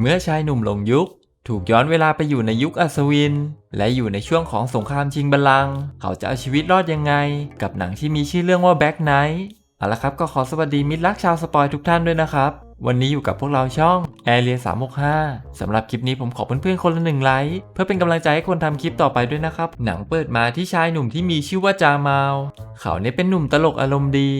เมื่อชายหนุ่มหลงยุค ถูกย้อนเวลาไปอยู่ในยุคอัศวิน และอยู่ในช่วงของสงครามชิงบัลลังก์เขาจะเอาชีวิตรอดยังไง กับหนังที่มีชื่อเรื่องว่าแบ็กไนท์เอาละครับก็ขอสวัสดีมิตรรักชาวสปอยทุกท่านด้วยนะครับ วันนี้อยู่กับพวกเราช่อง a อ r e a 365สำหรับคลิปนี้ผมขอเพื่อนๆคนละหนึ่งไลค์เพื่อเป็นกำลังใจให้คนทำคลิปต่อไปด้วยนะครับ หนังเปิดมาที่ชายหนุ่มที่มีชื่อว่าจามาวเขาเนี่ยเป็นหนุ่มตลกอารมณ์ดี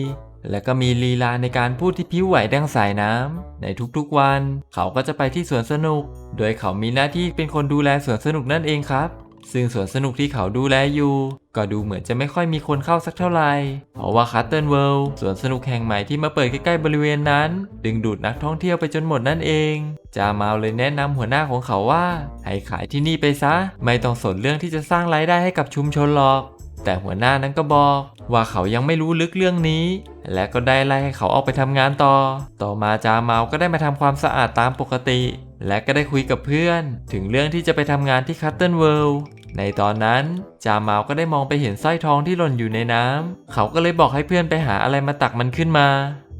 และก็มีลีลาในการพูดที่พิ้วไหวดังสายน้ำ ในทุกๆวัน เขาก็จะไปที่สวนสนุก โดยเขามีหน้าที่เป็นคนดูแลสวนสนุกนั่นเองครับ ซึ่งสวนสนุกที่เขาดูแลอยู่ ก็ดูเหมือนจะไม่ค่อยมีคนเข้าสักเท่าไหร่ เพราะว่าคัตเติลเวิลด์สวนสนุกแห่งใหม่ที่มาเปิดใกล้ๆบริเวณนั้น ดึงดูดนักท่องเที่ยวไปจนหมดนั่นเอง จามาเลยแนะนำหัวหน้าของเขาว่า ให้ขายที่นี่ไปซะ ไม่ต้องสนเรื่องที่จะสร้างรายได้ให้กับชุมชนหรอก แต่หัวหน้านั้นก็บอกว่าเขายังไม่รู้ลึกเรื่องนี้ และก็ได้ไล่ให้เขาออกไปทำงานต่อ ต่อมาจาเมาก็ได้มาทำความสะอาดตามปกติ และก็ได้คุยกับเพื่อน ถึงเรื่องที่จะไปทำงานที่คัตเติลเวิลด์ในตอนนั้น จาเมาก็ได้มองไปเห็นสร้อยทองที่หล่นอยู่ในน้ำ เขาก็เลยบอกให้เพื่อนไปหาอะไรมาตักมันขึ้นมา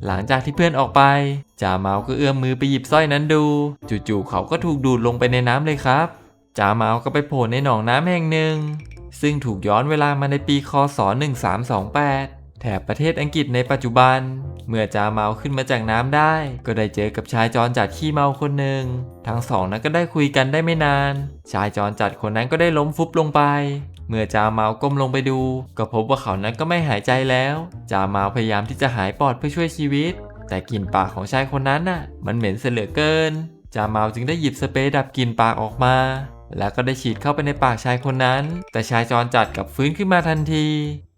หลังจากที่เพื่อนออกไป จาเมาก็เอื้อมมือไปหยิบสร้อยนั้นดู จู่ๆเขาก็ถูกดูดลงไปในน้ำเลยครับ จาเมาก็ไปโผล่ในหนองน้ำแห่งหนึ่ง ซึ่งถูกย้อนเวลามาในปีคศ 1328 แถบประเทศอังกฤษในปัจจุบัน เมื่อจาเมาขึ้นมาจากน้ำได้ ก็ได้เจอกับชายจรจัดขี้เมาคนหนึ่ง ทั้งสองนั้นก็ได้คุยกันได้ไม่นาน ชายจรจัดคนนั้นก็ได้ล้มฟุบลงไปเมื่อจาเมาก้มลงไปดู ก็พบว่าเขานั้นก็ไม่หายใจแล้ว จาเมาพยายามที่จะหายปอดเพื่อช่วยชีวิต แต่กลิ่นปากของชายคนนั้นน่ะ มันเหม็นเสลือเกิน จาเมาจึงได้หยิบสเปรย์ดับกลิ่นปากออกมา แล้วก็ได้ฉีดเข้าไปในปากชายคนนั้น แต่ชายจรจัดกลับฟื้นขึ้นมาทันที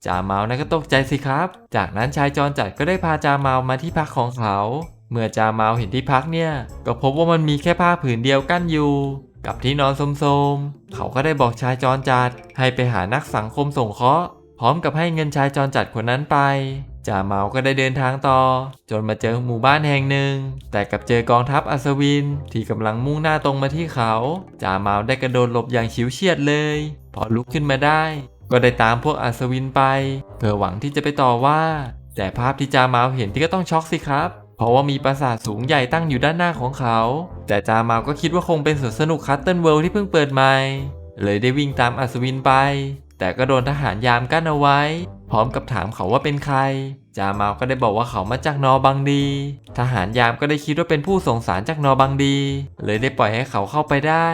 จาเมานั้นก็ตกใจสิครับ จากนั้นชายจรจัดก็ได้พาจาเมามาที่พักของเขา เมื่อจาเมาเห็นที่พักเนี่ย ก็พบว่ามันมีแค่ผ้าผืนเดียวกั้นอยู่ กับที่นอนโสมๆ เขาก็ได้บอกชายจรจัดให้ไปหานักสังคมสงเคราะห์พร้อมกับให้เงินชายจรจัดคนนั้นไป จ่าเมาก็ได้เดินทางต่อ จนมาเจอหมู่บ้านแห่งหนึ่ง แต่กลับเจอกองทัพอัศวินที่กำลังมุ่งหน้าตรงมาที่เขาจ่าเมาได้กระโดดหลบอย่างฉิวเฉียดเลย พอลุกขึ้นมาได้ ก็ได้ตามพวกอัศวินไป เพื่อหวังที่จะไปต่อว่า แต่ภาพที่จ่าเมาเห็นที่ก็ต้องช็อกสิครับเพราะว่ามีปราสาทสูงใหญ่ตั้งอยู่ด้านหน้าของเขา แต่จาเมาก็คิดว่าคงเป็นสวนสนุกคัตเติลเวิลด์ที่เพิ่งเปิดใหม่ เลยได้วิ่งตามอัศวินไป แต่ก็โดนทหารยามกั้นเอาไว้ พร้อมกับถามเขาว่าเป็นใคร จาเมาก็ได้บอกว่าเขามาจากนอบังดี ทหารยามก็ได้คิดว่าเป็นผู้ส่งสารจากนอบังดี เลยได้ปล่อยให้เขาเข้าไปได้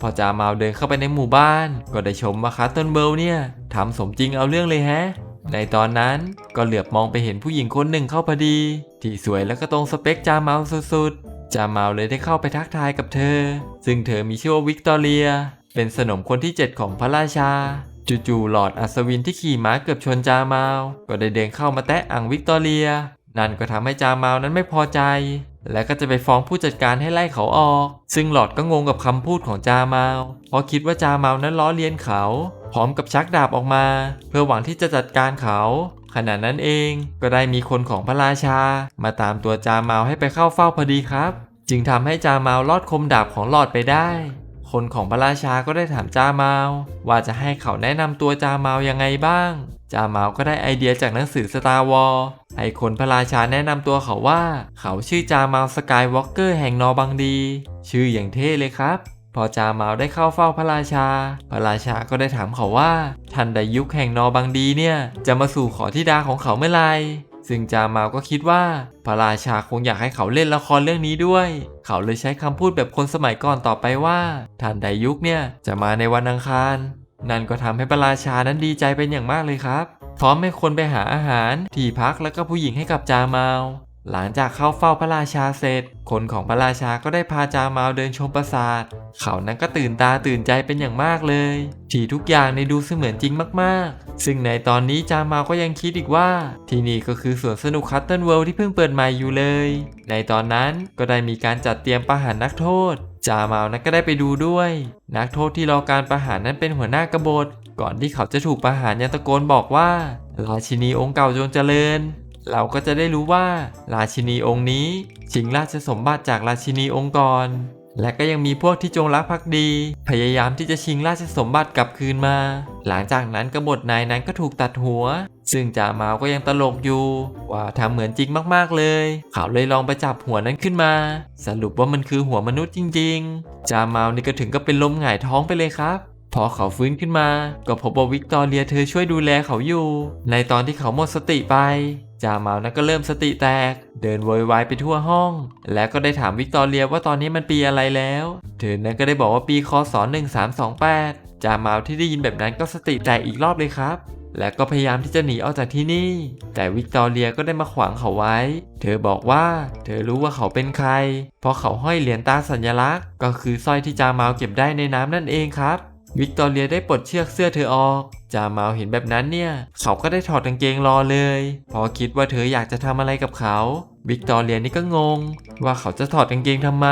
พอจาเมาเดินเข้าไปในหมู่บ้าน ก็ได้ชมว่าคาร์เติลเบิลเนี่ยทำสมจริงเอาเรื่องเลยแฮะ ในตอนนั้นก็เหลือบมองไปเห็นผู้หญิงคนหนึ่งเข้าพอดี ที่สวยแล้วก็ตรงสเปคจาเมาสุดๆ จาเมาเลยได้เข้าไปทักทายกับเธอ ซึ่งเธอมีชื่อว่าวิกตอเรีย เป็นสนมคนที่ 7 ของพระราชา จู่ๆหลอดอัศวินที่ขี่ม้าเกือบชนจามาก็ได้เดินเข้ามาแตะอังวิกตอเรีย นั่นก็ทำให้จามานั้นไม่พอใจ และก็จะไปฟ้องผู้จัดการให้ไล่เขาออก ซึ่งหลอดก็งงกับคำพูดของจามาเพราะคิดว่าจามานั้นล้อเลียนเขา พร้อมกับชักดาบออกมา เพื่อหวังที่จะจัดการเขาขณะนั้นเองก็ได้มีคนของพระราชา มาตามตัวจามาให้ไปเข้าเฝ้าพอดีครับ จึงทำให้จามาลอดคมดาบของหลอดไปได้ คนของพระราชาก็ได้ถามจาเมาว่าจะให้เขาแนะนำตัวจาเมายังไงบ้าง จาเมาก็ได้ไอเดียจากหนังสือสตาร์วอลให้คนพระราชาแนะนำตัวเขาว่า เขาชื่อจาเมาสกายวอล์กเกอร์แห่งนอบังดี ชื่ออย่างเท่เลยครับพอจาเมาได้เข้าเฝ้าพระราชา พระราชาก็ได้ถามเขาว่าท่านไดยุคแห่งนอบังดีเนี่ย จะมาสู่ขอที่ดาของเขาเมื่อไหร่ ซึ่งจาเมาก็คิดว่าพระราชาคงอยากให้เขาเล่นละครเรื่องนี้ด้วย เขาเลยใช้คำพูดแบบคนสมัยก่อนต่อไปว่าท่านไดยุคเนี่ยจะมาในวันอังคาร นั่นก็ทำให้พระราชานั้นดีใจเป็นอย่างมากเลยครับ พร้อมให้คนไปหาอาหารที่พักแล้วก็ผู้หญิงให้กับจาเมา หลังจากเข้าเฝ้าพระราชาเสร็จ คนของพระราชาก็ได้พาจามาเดินชมปราสาท เขานั้นก็ตื่นตาตื่นใจเป็นอย่างมากเลยที่ทุกอย่างในดูเสมือนจริงมากๆ ซึ่งในตอนนี้จามาก็ยังคิดอีกว่า ที่นี่ก็คือสวนสนุกคัตเติลเวิลด์ที่เพิ่งเปิดใหม่อยู่เลย ในตอนนั้นก็ได้มีการจัดเตรียมประหารนักโทษ จามานั้นก็ได้ไปดูด้วย นักโทษที่รอการประหารนั้นเป็นหัวหน้ากบฏ ก่อนที่เขาจะถูกประหารยังตะโกนบอกว่าราชินีองค์เก่าจงเจริญ เราก็จะได้รู้ว่า ราชินีองค์นี้ชิงราชสมบัติจากราชินีองค์ก่อนและก็ยังมีพวกที่จงรักภักดี พยายามที่จะชิงราชสมบัติกลับคืนมา หลังจากนั้นกบฏนายนั้นก็ถูกตัดหัว ซึ่งจ่าเมาก็ยังตลกอยู่ ว่าทำเหมือนจริงมากๆเลย เขาเลยลองไปจับหัวนั้นขึ้นมา สรุปว่ามันคือหัวมนุษย์จริงๆจ่าเมานี่ก็ถึงก็เป็นลมหงายท้องไปเลยครับพอเขาฟื้นขึ้นมา ก็พบว่าวิกตอเรียเธอช่วยดูแลเขาอยู่ ในตอนที่เขาหมดสติไป จาเมานั้นก็เริ่มสติแตก เดินโวยวายไปทั่วห้อง และก็ได้ถามวิกตอเรียว่าตอนนี้มันปีอะไรแล้วเธอนั้นก็ได้บอกว่าปีคศ1328 จาเมาที่ได้ยินแบบนั้นก็สติแตกอีกรอบเลยครับและก็พยายามที่จะหนีออกจากที่นี่ แต่วิกตอเรียก็ได้มาขวางเขาไว้ เธอบอกว่า เธอรู้ว่าเขาเป็นใคร เพราะเขาห้อยเหรียญตาสัญลักษณ์ ก็คือสร้อยที่จาเมาเก็บได้ในน้ำนั่นเองครับ วิกตอเรียได้ปลดเชือกเสื้อเธอออก จาเมาเห็นแบบนั้นเนี่ย เขาก็ได้ถอดกางเกงรอเลย พอคิดว่าเธออยากจะทำอะไรกับเขา วิกตอเรียนี่ก็งง ว่าเขาจะถอดกางเกงทำไม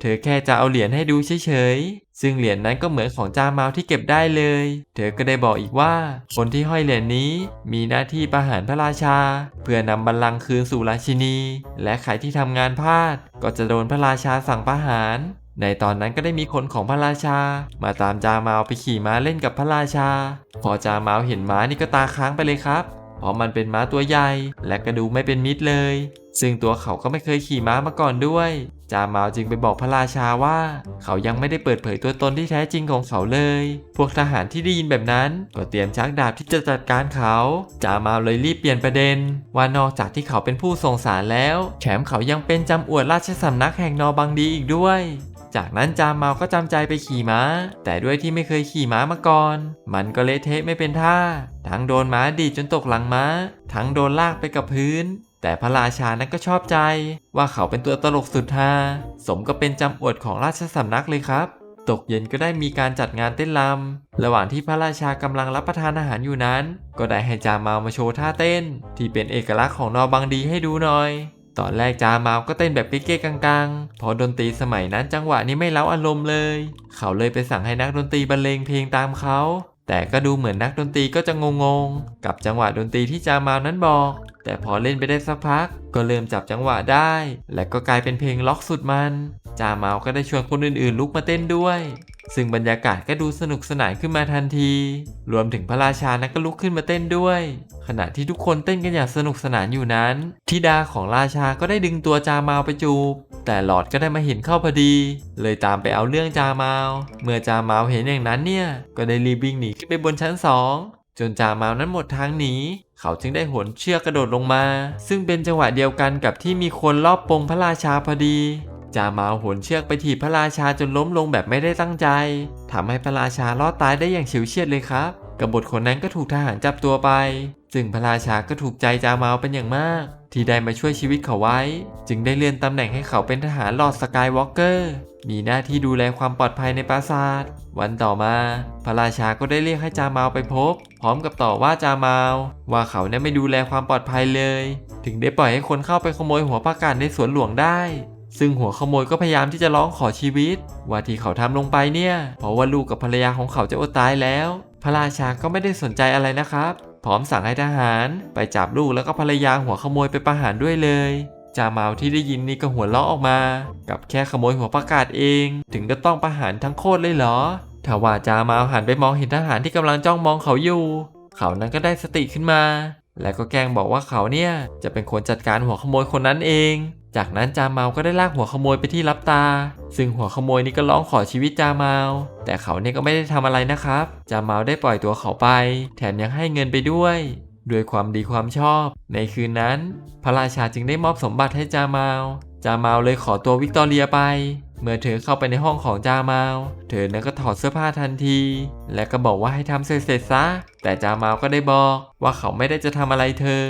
เธอแค่จะเอาเหรียญให้ดูเฉยๆ ซึ่งเหรียญนั้นก็เหมือนของจาเมาที่เก็บได้เลย เธอก็ได้บอกอีกว่า คนที่ห้อยเหรียญนี้ มีหน้าที่ประหารพระราชา เพื่อนำบัลลังก์คืนสู่ราชินี และใครที่ทำงานพลาด ก็จะโดนพระราชาสั่งประหาร ในตอนนั้นก็ได้มีคนของพระราชา มาตามจาเมาไปขี่ม้าเล่นกับพระราชา พอจาเมาเห็นม้านี่ก็ตาค้างไปเลยครับ เพราะมันเป็นม้าตัวใหญ่และกระดูไม่เป็นมิตรเลย ซึ่งตัวเขาก็ไม่เคยขี่ม้ามาก่อนด้วย จาเมาจึงไปบอกพระราชาว่า เขายังไม่ได้เปิดเผยตัวตนที่แท้จริงของเขาเลย พวกทหารที่ได้ยินแบบนั้นก็เตรียมชักดาบที่จะจัดการเขา จาเมาเลยรีบเปลี่ยนประเด็น ว่านอกจากที่เขาเป็นผู้ส่งสารแล้ว แถมเขายังเป็นจำอวดราชสำนักแห่งนอบังดีอีกด้วย จากนั้นจามเมาก็จำใจไปขี่ม้า แต่ด้วยที่ไม่เคยขี่ม้ามาก่อน มันก็เละเทะไม่เป็นท่า ทั้งโดนม้าดีดจนตกหลังม้า ทั้งโดนลากไปกับพื้น แต่พระราชานั้นก็ชอบใจ ว่าเขาเป็นตัวตลกสุดฮาสมก็เป็นจำอวดของราชสำนักเลยครับตกเย็นก็ได้มีการจัดงานเต้นรำระหว่างที่พระราชากำลังรับประทานอาหารอยู่นั้น ก็ได้ให้จาเมามาโชว์ท่าเต้น ที่เป็นเอกลักษณ์ของนอบังดีให้ดูหน่อย ตอนแรกจาเมาก็เต้นแบบเก๊ๆกังๆเพอดนตรีสมัยนั้นจังหวะนี้ไม่เล้าอารมณ์เลย เขาเลยไปสั่งให้นักดนตรีบรรเลงเพลงตามเขา แต่ก็ดูเหมือนนักดนตรีก็จะงงๆ กับจังหวะดนตรีที่จาเมานั้นบอกแต่พอเล่นไปได้สักพัก ก็เริ่มจับจังหวะได้ และก็กลายเป็นเพลงล็อกสุดมัน จาเมาก็ได้ชวนคนอื่นๆลุกมาเต้นด้วย ซึ่งบรรยากาศก็ดูสนุกสนานขึ้นมาทันที รวมถึงพระราชานั้นก็ลุกขึ้นมาเต้นด้วย ขณะที่ทุกคนเต้นกันอย่างสนุกสนานอยู่นั้นธิดาของราชาก็ได้ดึงตัวจาเมาไปจูบ แต่หลอดก็ได้มาเห็นเข้าพอดี เลยตามไปเอาเรื่องจาเมา เมื่อจาเมาเห็นอย่างนั้นเนี่ย ก็ได้รีบวิ่งหนีขึ้นไปบนชั้นสองจนจาเมานั้นหมดทางหนี เขาจึงได้หนเชือกกระโดดลงมา ซึ่งเป็นจังหวะเดียวกันกับที่มีคนลอบปงพระราชาพอดีจามาโหนเชือกไปถีบพระราชาจนล้มลงแบบไม่ได้ตั้งใจทำให้พระราชารอดตายได้อย่างเฉียวเฉียดเลยครับกบฏคนนั้นก็ถูกทหารจับตัวไป ซึ่งพระราชาก็ถูกใจจามาเป็นอย่างมาก ที่ได้มาช่วยชีวิตเขาไว้ จึงได้เลื่อนตำแหน่งให้เขาเป็นทหารลอร์ดสกายวอล์กเกอร์มีหน้าที่ดูแลความปลอดภัยในปราสาท วันต่อมา พระราชาก็ได้เรียกให้จามาไปพบ พร้อมกับต่อว่าจามาว่าเขาเนี่ยไม่ดูแลความปลอดภัยเลย ถึงได้ปล่อยให้คนเข้าไปขโมยหัวประกาศในสวนหลวงได้ ซึ่งหัวขโมยก็พยายามที่จะร้องขอชีวิต ว่าที่เขาทำลงไปเนี่ย เพราะว่าลูกกับภรรยาของเขาจะอดตายแล้ว พระราชาก็ไม่ได้สนใจอะไรนะครับ พร้อมสั่งให้ทหาร ไปจับลูกแล้วก็ภรรยาหัวขโมยไปประหารด้วยเลยจาเมาที่ได้ยินนี่ก็หัวเราะออกมา กับแค่ขโมยหัวประกาศเอง ถึงก็ต้องประหารทั้งโคตรเลยเหรอถ้าว่าจาเมาหันไปมองเห็นทหารที่กำลังจ้องมองเขาอยู่ เขานั้นก็ได้สติขึ้นมา และก็แกล้งบอกว่าเขาเนี่ยจะเป็นคนจัดการหัวขโมยคนนั้นเอง จากนั้นจาเมาก็ได้ลากหัวขโมยไปที่รับตา ซึ่งหัวขโมยนี่ก็ร้องขอชีวิตจาเมา แต่เขาเนี่ยก็ไม่ได้ทำอะไรนะครับ จาเมาได้ปล่อยตัวเขาไป แถมยังให้เงินไปด้วยด้วยความดีความชอบ ในคืนนั้น พระราชาจึงได้มอบสมบัติให้จาเมาจาเมาเลยขอตัววิกตอเรียไป เมื่อเธอเข้าไปในห้องของจาเมาเธอนั้นก็ถอดเสื้อผ้าทันที และก็บอกว่าให้ทำเสร็จๆซะ แต่จาเมาก็ได้บอกว่าเขาไม่ได้จะทำอะไรเธอ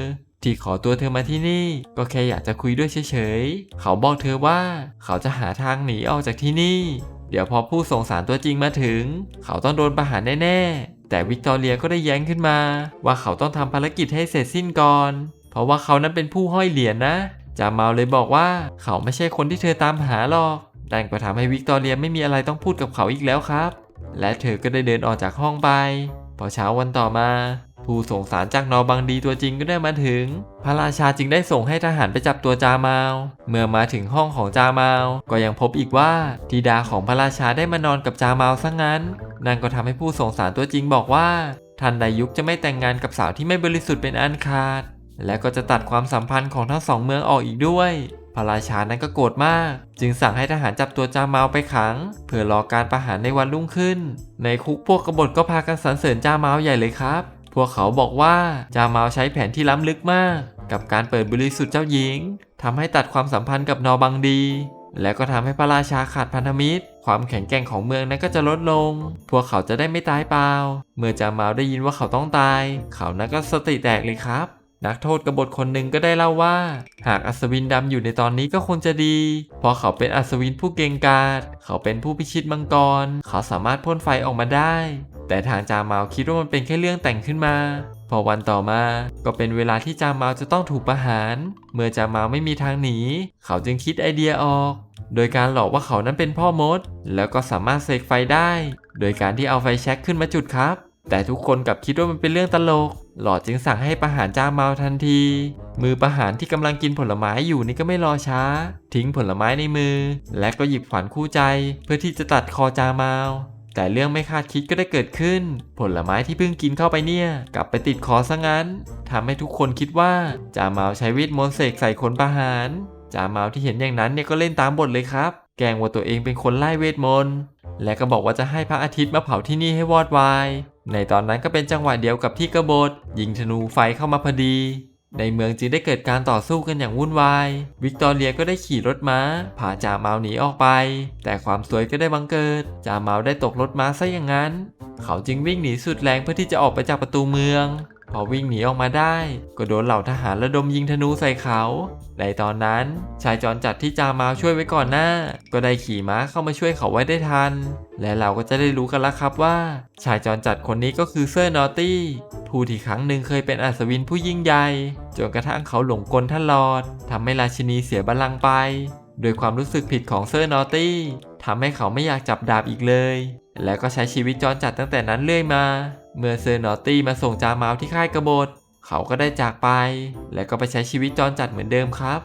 ที่ขอตัวเธอมาที่นี่ ก็แค่อยากจะคุยด้วยเฉยๆ เขาบอกเธอว่าเขาจะหาทางหนีออกจากที่นี่ เดี๋ยวพอผู้ส่งสารตัวจริงมาถึง เขาต้องโดนประหารแน่ๆ แต่วิกตอเรียก็ได้แย้งขึ้นมา ว่าเขาต้องทำภารกิจให้เสร็จสิ้นก่อน เพราะว่าเขานั้นเป็นผู้ห้อยเหรียญนะจามาเลยบอกว่าเขาไม่ใช่คนที่เธอตามหาหรอกนั่นก็ทำให้วิกตอเรียไม่มีอะไรต้องพูดกับเขาอีกแล้วครับ และเธอก็ได้เดินออกจากห้องไป พอเช้าวันต่อมา ผู้ส่งสารจากนอบังดีตัวจริงก็ได้มาถึง พระราชาจึงได้ส่งให้ทหารไปจับตัวจามาว เมื่อมาถึงห้องของจามาว ก็ยังพบอีกว่าธิดาของพระราชาได้มานอนกับจามาวซะงั้น นั่นก็ทำให้ผู้ส่งสารตัวจริงบอกว่าท่านไดยุคจะไม่แต่งงานกับสาวที่ไม่บริสุทธิ์เป็นอันขาด และก็จะตัดความสัมพันธ์ของทั้งสองเมืองออกอีกด้วย พระราชานั้นก็โกรธมาก จึงสั่งให้ทหารจับตัวจามาไปขัง เพื่อรอการประหารในวันรุ่งขึ้น ในคุกพวกกบฏก็พากันสรรเสริญจามาใหญ่เลยครับ พวกเขาบอกว่าจามาใช้แผนที่ล้ำลึกมาก กับการเปิดบริสุทธิ์เจ้าหญิงทำให้ตัดความสัมพันธ์กับนอบังดี และก็ทำให้พระราชาขาดพันธมิตร ความแข็งแกร่งของเมืองนั้นก็จะลดลง พวกเขาจะได้ไม่ตายเปล่า เมื่อจามาได้ยินว่าเขาต้องตาย เขานั้นก็สติแตกเลยครับนักโทษกบฏคนหนึ่งก็ได้เล่าว่า หากอัศวินดำอยู่ในตอนนี้ก็คงจะดี เพราะเขาเป็นอัศวินผู้เก่งกาจเขาเป็นผู้พิชิตมังกร เขาสามารถพ่นไฟออกมาได้ แต่ทางจาเมาคิดว่ามันเป็นแค่เรื่องแต่งขึ้นมา พอวันต่อมาก็เป็นเวลาที่จาเมาจะต้องถูกประหาร เมื่อจาเมาไม่มีทางหนี เขาจึงคิดไอเดียออก โดยการหลอกว่าเขานั้นเป็นพ่อมด แล้วก็สามารถเสกไฟได้ โดยการที่เอาไฟแช็กขึ้นมาจุดครับ แต่ทุกคนกลับคิดว่ามันเป็นเรื่องตลก หลอดจึงสั่งให้ประหารจาเมาทันที มือประหารที่กำลังกินผลไม้อยู่นี่ก็ไม่รอช้า ทิ้งผลไม้ในมือ และก็หยิบขวานคู่ใจ เพื่อที่จะตัดคอจาเมา แต่เรื่องไม่คาดคิดก็ได้เกิดขึ้น ผลไม้ที่เพิ่งกินเข้าไปเนี่ย กลับไปติดคอซะงั้นทำให้ทุกคนคิดว่าจาเมาใช้เวทมนต์เสกใส่คนประหารจาเมาที่เห็นอย่างนั้นเนี่ยก็เล่นตามบทเลยครับ แกงว่าตัวเองเป็นคนไล่เวทมนต์และก็บอกว่าจะให้พระอาทิตย์มาเผาที่นี่ให้วอดวาย ในตอนนั้นก็เป็นจังหวะเดียวกับที่กบฏยิงธนูไฟเข้ามาพอดี ในเมืองจึงได้เกิดการต่อสู้กันอย่างวุ่นวาย วิกตอเรียก็ได้ขี่รถม้าพาจ่าเมาหนีออกไป แต่ความสวยก็ได้บังเกิด จ่าเมาได้ตกรถม้าซะอย่างนั้น เขาจึงวิ่งหนีสุดแรงเพื่อที่จะออกไปจากประตูเมือง พอวิ่งหนีออกมาได้ ก็โดนเหล่าทหารระดมยิงธนูใส่เขา ในตอนนั้นชายจรจัดที่จามาช่วยไว้ก่อนหน้า ก็ได้ขี่ม้าเข้ามาช่วยเขาไว้ได้ทัน และเราก็จะได้รู้กันแล้วครับว่า ชายจรจัดคนนี้ก็คือเซอร์นอตตี้ผู้ที่ครั้งหนึ่งเคยเป็นอัศวินผู้ยิ่งใหญ่ จนกระทั่งเขาหลงกลท่านลอดทำให้ราชินีเสียบัลลังก์ไป โดยความรู้สึกผิดของเซอร์นอตตี้ทำให้เขาไม่อยากจับดาบอีกเลย และก็ใช้ชีวิตจรจัดตั้งแต่นั้นเรื่อยมา เมื่อเซอร์นอตตี้มาส่งจามาวที่ค่ายกบฏ เขาก็ได้จากไป และก็ไปใช้ชีวิตจรจัดเหมือนเดิมครับ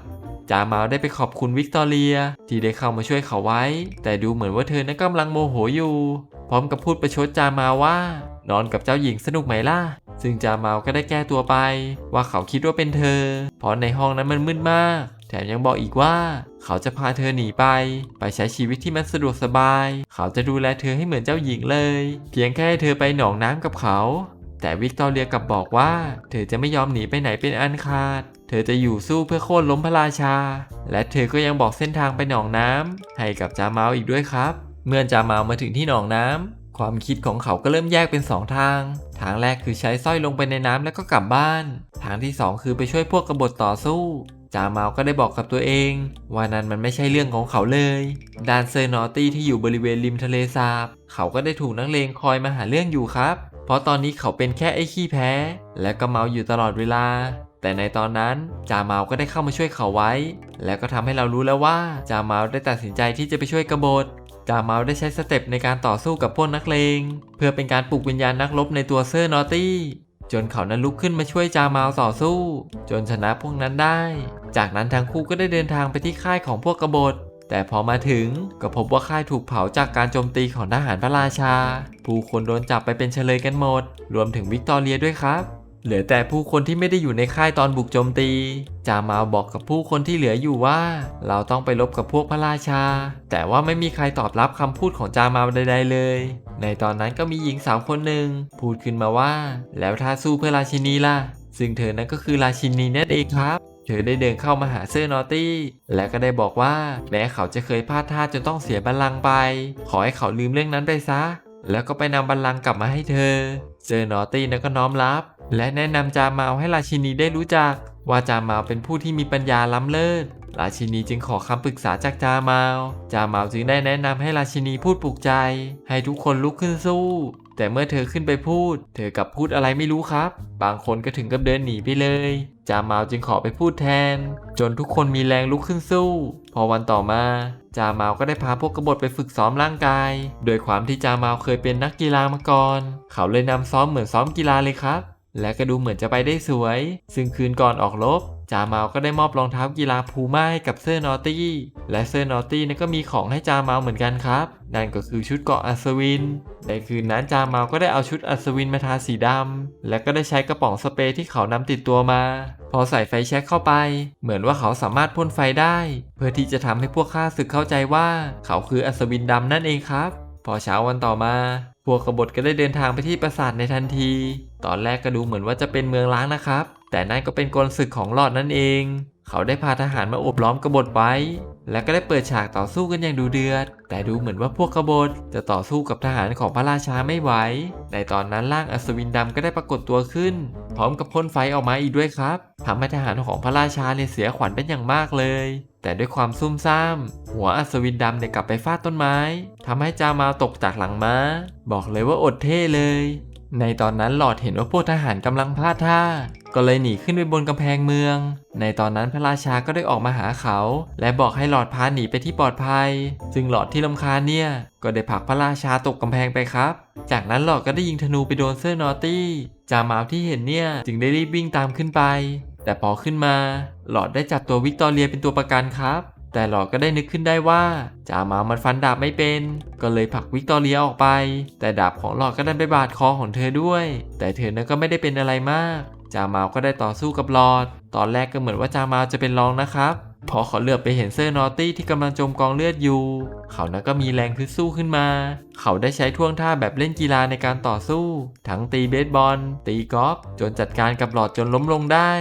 จามาวได้ไปขอบคุณวิกตอเรีย ที่ได้เข้ามาช่วยเขาไว้ แต่ดูเหมือนว่าเธอนั้นกำลังโมโหอยู่ พร้อมกับพูดประชดจามาวว่า นอนกับเจ้าหญิงสนุกไหมล่ะ ซึ่งจาเมาก็ได้แก้ตัวไปว่าเขาคิดว่าเป็นเธอ เพราะในห้องนั้นมันมืดมาก แถมยังบอกอีกว่าเขาจะพาเธอหนีไป ไปใช้ชีวิตที่มันสะดวกสบาย เขาจะดูแลเธอให้เหมือนเจ้าหญิงเลย เพียงแค่เธอไปหนองน้ำกับเขา แต่วิกตอเรียกลับบอกว่า เธอจะไม่ยอมหนีไปไหนเป็นอันขาด เธอจะอยู่สู้เพื่อโค่นล้มพระราชา และเธอก็ยังบอกเส้นทางไปหนองน้ำให้กับจาเมาอีกด้วยครับ เมื่อจาเมามาถึงที่หนองน้ำ ความคิดของเขาก็เริ่มแยกเป็นสองทาง ทางแรกคือใช้สร้อยลงไปในน้ำแล้วก็กลับบ้าน ทางที่สองคือไปช่วยพวกกบฏต่อสู้ จาเมาก็ได้บอกกับตัวเอง ว่านั้นมันไม่ใช่เรื่องของเขาเลยดานเซอร์นอตตี้ที่อยู่บริเวณริมทะเลสาบ เขาก็ได้ถูกนักเลงคอยมาหาเรื่องอยู่ครับ เพราะตอนนี้เขาเป็นแค่ไอ้ขี้แพ้ และก็เมาอยู่ตลอดเวลาแต่ในตอนนั้นจาเมาก็ได้เข้ามาช่วยเขาไว้ และก็ทำให้เรารู้แล้วว่าจาเมาได้ตัดสินใจที่จะไปช่วยกบฏ จาเมาได้ใช้สเต็ปในการต่อสู้กับพวกนักเลง เพื่อเป็นการปลุกวิญญาณนักรบในตัวเซอร์นอตตี้ จนเขานั้นลุกขึ้นมาช่วยจาเมาต่อสู้ จนชนะพวกนั้นได้ จากนั้นทั้งคู่ก็ได้เดินทางไปที่ค่ายของพวกกบฏแต่พอมาถึงก็พบว่าค่ายถูกเผาจากการโจมตีของทหารพระราชา ผู้คนโดนจับไปเป็นเฉลยกันหมด รวมถึงวิกตอเรียด้วยครับ เหลือแต่ผู้คนที่ไม่ได้อยู่ในค่ายตอนบุกโจมตี จามาบอกกับผู้คนที่เหลืออยู่ว่า เราต้องไปรบกับพวกพระราชา แต่ว่าไม่มีใครตอบรับคำพูดของจามาใดๆเลย ในตอนนั้นก็มีหญิงสาวคนหนึ่งพูดขึ้นมาว่า แล้วถ้าสู้เพื่อราชินีล่ะ ซึ่งเธอนั้นก็คือราชินีนั่นเองครับเธอได้เดินเข้ามาหาเซอร์นอตตี้ และก็ได้บอกว่าแม้เขาจะเคยพลาดท่าจนต้องเสียบัลลังก์ไป ขอให้เขาลืมเรื่องนั้นไปซะ แล้วก็ไปนำบัลลังก์กลับมาให้เธอ เซอร์นอตตี้นั้นก็น้อมรับ และแนะนำจาเมาให้ราชินีได้รู้จัก ว่าจาเมาเป็นผู้ที่มีปัญญาล้ำเลิศ ราชินีจึงขอคำปรึกษาจากจาเมา จาเมาจึงได้แนะนำให้ราชินีพูดปลุกใจ ให้ทุกคนลุกขึ้นสู้ แต่เมื่อเธอขึ้นไปพูด เธอกลับพูดอะไรไม่รู้ครับ บางคนก็ถึงกับเดินหนีไปเลย จาเมาจึงขอไปพูดแทน จนทุกคนมีแรงลุกขึ้นสู้ พอวันต่อมาจาเมาก็ได้พาพวกกบฏไปฝึกซ้อมร่างกาย โดยความที่จาเมาเคยเป็นนักกีฬามาก่อน เขาเลยนำซ้อมเหมือนซ้อมกีฬาเลยครับ และก็ดูเหมือนจะไปได้สวย ซึ่งคืนก่อนออกรบจาเมาก็ได้มอบรองเท้ากีฬาพูม่าให้กับเซอร์นอตตี้ และเซอร์นอตตี้นั้นก็มีของให้จาเมาเหมือนกันครับ นั่นก็คือชุดเกาะอัศวิน ในคืนนั้นจาเมาก็ได้เอาชุดอัศวินมาทาสีดำ และก็ได้ใช้กระป๋องสเปรย์ที่เขานำติดตัวมา พอใส่ไฟแช็กเข้าไป เหมือนว่าเขาสามารถพ่นไฟได้ เพื่อที่จะทำให้พวกข้าศึกเข้าใจว่า เขาคืออัศวินดำนั่นเองครับ พอเช้าวันต่อมา พวกกบฏก็ได้เดินทางไปที่ปราสาทในทันที ตอนแรกก็ดูเหมือนว่าจะเป็นเมืองล้างนะครับ แต่นั่นก็เป็นกลศึกของหลอดนั่นเอง เขาได้พาทหารมาอบล้อมกบฏไว้ และก็ได้เปิดฉากต่อสู้กันอย่างดูเดือด แต่ดูเหมือนว่าพวกกบฏจะต่อสู้กับทหารของพระราชาไม่ไหว ในตอนนั้นร่างอัศวินดำก็ได้ปรากฏตัวขึ้น พร้อมกับพ่นไฟออกมาอีกด้วยครับทำให้ทหารของพระราชาเนี่ยเสียขวัญเป็นอย่างมากเลยแต่ด้วยความซุ่มซ่าม หัวอัศวินดำเนี่ยกลับไปฟาดต้นไม้ทำให้จามาตกจากหลังม้า บอกเลยว่าอดเท่เลย ในตอนนั้นหลอดเห็นว่าพวกทหารกำลังพลาดท่า ก็เลยหนีขึ้นไปบนกำแพงเมือง ในตอนนั้นพระราชาก็ได้ออกมาหาเขา และบอกให้หลอดพาหนีไปที่ปลอดภัย ซึ่งหลอดที่ลำคาญเนี่ยก็ได้ผลักพระราชาตกกำแพงไปครับ จากนั้นหลอดก็ได้ยิงธนูไปโดนเซอร์นอตตี้จามาวที่เห็นเนี่ยจึงได้รีบวิ่งตามขึ้นไป แต่พอขึ้นมา หลอดได้จับตัววิกตอเรียเป็นตัวประกันครับ แต่หลอดก็ได้นึกขึ้นได้ว่าจามามันฟันดาบไม่เป็น ก็เลยผลักวิกตอเรียออกไป แต่ดาบของหลอดก็ได้ไปบาดคอของเธอด้วย แต่เธอนั้นก็ไม่ได้เป็นอะไรมาก จามาก็ได้ต่อสู้กับหลอด ตอนแรกก็เหมือนว่าจามาจะเป็นรองนะครับ พอเขาเหลือบไปเห็นเซอร์นอตตี้ที่กำลังจมกองเลือดอยู่ เขานั้นก็มีแรงฮึดสู้ขึ้นมา เขาได้ใช้ท่วงท่าแบบเล่นกีฬาในการต่อสู้ ทั้งตีเบสบอล ตีกอล์ฟจนจัดการกับหลอดจนล้มลงได้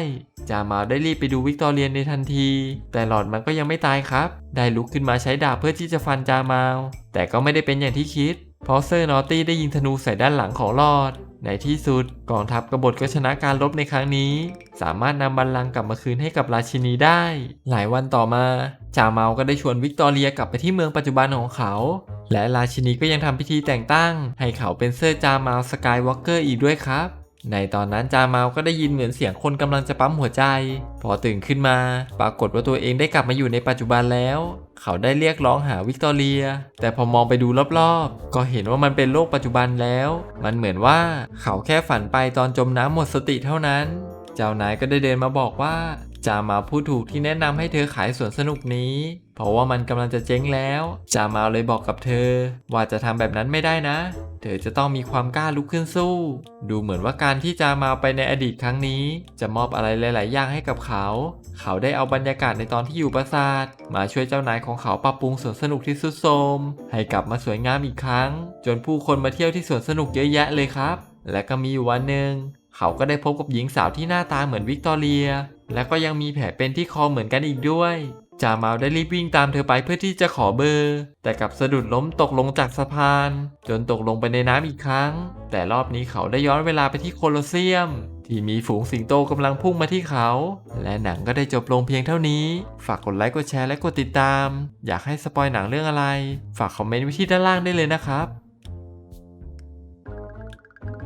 จามาได้รีบไปดูวิกตอเรียนในทันที แต่หลอดมันก็ยังไม่ตายครับ ได้ลุกขึ้นมาใช้ดาบเพื่อที่จะฟันจามาวแต่ก็ไม่ได้เป็นอย่างที่คิด เพราะเซอร์นอตตี้ได้ยิงธนูใส่ด้านหลังของหลอด ในที่สุดกองทัพกบฏก็ชนะการรบในครั้งนี้ สามารถนำบัลลังก์กลับมาคืนให้กับราชินีได้ หลายวันต่อมาจาเมาก็ได้ชวนวิกตอเรียกลับไปที่เมืองปัจจุบันของเขา และราชินีก็ยังทำพิธีแต่งตั้ง ให้เขาเป็นเซอร์จาเมาสกายวอล์กเกอร์อีกด้วยครับ ในตอนนั้นจาเมาก็ได้ยินเหมือนเสียงคนกำลังจะปั๊มหัวใจ พอตื่นขึ้นมา ปรากฏว่าตัวเองได้กลับมาอยู่ในปัจจุบันแล้ว เขาได้เรียกร้องหาวิกตอเรีย แต่พอมองไปดูรอบๆ ก็เห็นว่ามันเป็นโลกปัจจุบันแล้ว มันเหมือนว่าเขาแค่ฝันไปตอนจมน้ำหมดสติเท่านั้น เจ้านายก็ได้เดินมาบอกว่า จามาพูดถูกที่แนะนำให้เธอขายสวนสนุกนี้ เพราะว่ามันกำลังจะเจ๊งแล้ว จามาเลยบอกกับเธอ ว่าจะทำแบบนั้นไม่ได้นะ เธอจะต้องมีความกล้าลุกขึ้นสู้ ดูเหมือนว่าการที่จามาไปในอดีตครั้งนี้ จะมอบอะไรหลาย ๆ อย่างให้กับเขา เขาได้เอาบรรยากาศในตอนที่อยู่ปราสาท มาช่วยเจ้านายของเขาปรับปรุงสวนสนุกที่สุดโทรมให้กลับมาสวยงามอีกครั้ง จนผู้คนมาเที่ยวที่สวนสนุกเยอะแยะเลยครับ และก็มีอยู่วันหนึ่งเขาก็ได้พบกับหญิงสาวที่หน้าตาเหมือนวิกตอเรีย และก็ยังมีแผลเป็นที่คอเหมือนกันอีกด้วยจามาได้รีบวิ่งตามเธอไปเพื่อที่จะขอเบอร์ แต่กลับสะดุดล้มตกลงจากสะพาน จนตกลงไปในน้ำอีกครั้ง แต่รอบนี้เขาได้ย้อนเวลาไปที่โคลอเซียม ที่มีฝูงสิงโตกำลังพุ่งมาที่เขา และหนังก็ได้จบลงเพียงเท่านี้ ฝากกดไลค์กดแชร์และกดติดตาม อยากให้สปอยหนังเรื่องอะไร ฝากคอมเมนต์ไว้ที่ด้านล่างได้เลยนะครับ